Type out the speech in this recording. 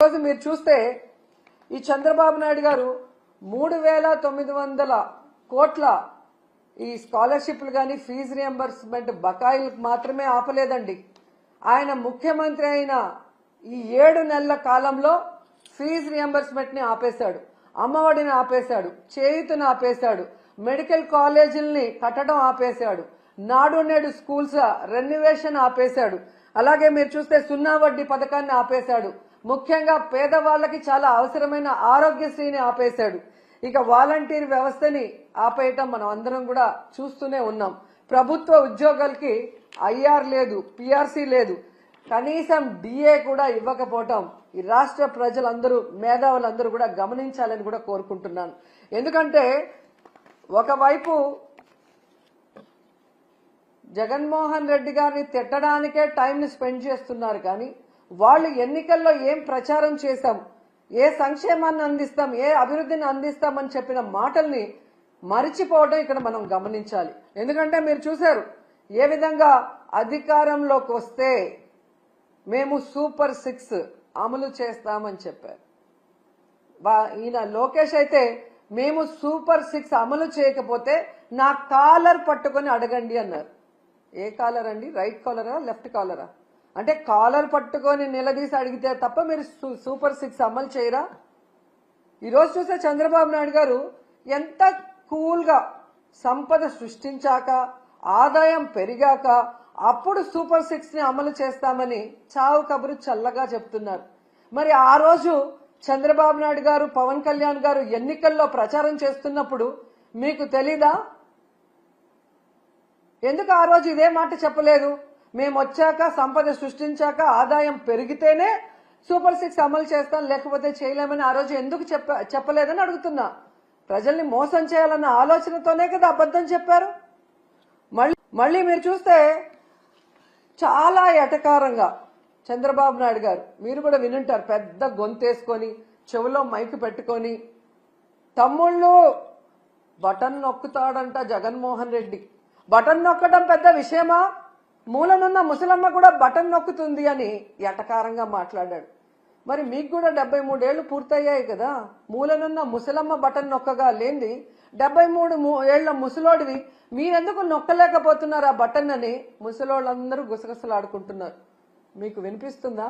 ఈరోజు మీరు చూస్తే ఈ చంద్రబాబు నాయుడు గారు మూడు వేల తొమ్మిది వందల కోట్ల ఈ స్కాలర్షిప్లు కానీ ఫీజు రియంబర్స్మెంట్ బకాయిలకు మాత్రమే ఆపలేదండి. ఆయన ముఖ్యమంత్రి అయిన ఈ ఏడు నెలల కాలంలో ఫీజు రియంబర్స్మెంట్ని ఆపేశాడు. అమ్మఒడిని ఆపేశాడు. చేయుతను ఆపేశాడు. మెడికల్ కాలేజీల్ని కట్టడం ఆపేశాడు. నాడు నేడు స్కూల్స్ రెన్యువేషన్ ఆపేశాడు. అలాగే మీరు చూస్తే సున్నా వడ్డీ పథకాన్ని ఆపేశాడు. ముఖ్యంగా పేదవాళ్ళకి చాలా అవసరమైన ఆరోగ్యశ్రీని ఆపేశాడు. ఇక వాలంటీర్ వ్యవస్థని ఆపేయటం మనం అందరం కూడా చూస్తూనే ఉన్నాం. ప్రభుత్వ ఉద్యోగాలకి ఐఆర్ లేదు పిఆర్సీ లేదు. కనీసం డిఏ కూడా ఇవ్వకపోవటం ఈ రాష్ట్ర ప్రజలందరూ మేధావులందరూ కూడా గమనించాలని కూడా కోరుకుంటున్నాను. ఎందుకంటే ఒకవైపు జగన్మోహన్ రెడ్డి గారిని తిట్టడానికే టైంని స్పెండ్ చేస్తున్నారు కానీ వాళ్ళు ఎన్నికల్లో ఏం ప్రచారం చేశాం ఏ సంక్షేమాన్ని అందిస్తాం ఏ అభివృద్ధిని అందిస్తామని చెప్పిన మాటల్ని మరిచిపోవడం ఇక్కడ మనం గమనించాలి. ఎందుకంటే మీరు చూశారు ఏ విధంగా అధికారంలోకి వస్తే మేము సూపర్ సిక్స్ అమలు చేస్తామని చెప్పారు. ఈయన లోకేష్ అయితే మేము సూపర్ సిక్స్ అమలు చేయకపోతే నా కాలర్ పట్టుకొని అడగండి అన్నారు. ఏ కాలర్ అండి? రైట్ కాలరా? లెఫ్ట్ కాలరా? అంటే కాలర్ పట్టుకొని నిలదీసి అడిగితే తప్ప మీరు సూ- సూపర్ సిక్స్ అమలు చేయరా? ఈరోజు చూస్తే చంద్రబాబు నాయుడు గారు ఎంత కూల్గా సంపద సృష్టించాక ఆదాయం పెరిగాక అప్పుడు సూపర్ సిక్స్ని అమలు చేస్తామని చావు కబురు చల్లగా చెప్తున్నారు. మరి ఆ రోజు చంద్రబాబు నాయుడు గారు పవన్ కళ్యాణ్ గారు ఎన్నికల్లో ప్రచారం చేస్తున్నప్పుడు మీకు తెలీదా? ఎందుకు ఆ రోజు ఇదే మాట చెప్పలేదు? మేము వచ్చాక సంపద సృష్టించాక ఆదాయం పెరిగితేనే సూపర్ సిక్స్ అమలు చేస్తాం లేకపోతే చేయలేమని ఆ రోజు ఎందుకు చెప్ప చెప్పలేదని అడుగుతున్నా. ప్రజల్ని మోసం చేయాలన్న ఆలోచనతోనే కదా అబద్ధం చెప్పారు. మళ్ళీ మళ్ళీ మీరు చూస్తే చాలా ఎటకారంగా చంద్రబాబు నాయుడు గారు మీరు కూడా వినుంటారు పెద్ద గొంతేసుకొని చెవిలో మైక్ పెట్టుకొని తమ్ముళ్ళు బటన్ నొక్కుతాడంట జగన్మోహన్ రెడ్డి. బటన్ నొక్కడం పెద్ద విషయమా? మూలనున్న ముసలమ్మ కూడా బటన్ నొక్కుతుంది అని ఎటకారంగా మాట్లాడాడు. మరి మీకు కూడా డెబ్బై మూడేళ్ళు పూర్తయ్యాయి కదా. మూలనున్న ముసలమ్మ బటన్ నొక్కగా లేంది డెబ్బై మూడు ఏళ్ళ ముసలోడివి. మీరెందుకు నొక్కలేకపోతున్నారు ఆ బటన్ అని ముసలోళ్ళందరూ గుసగుసలాడుకుంటున్నారు. మీకు వినిపిస్తుందా?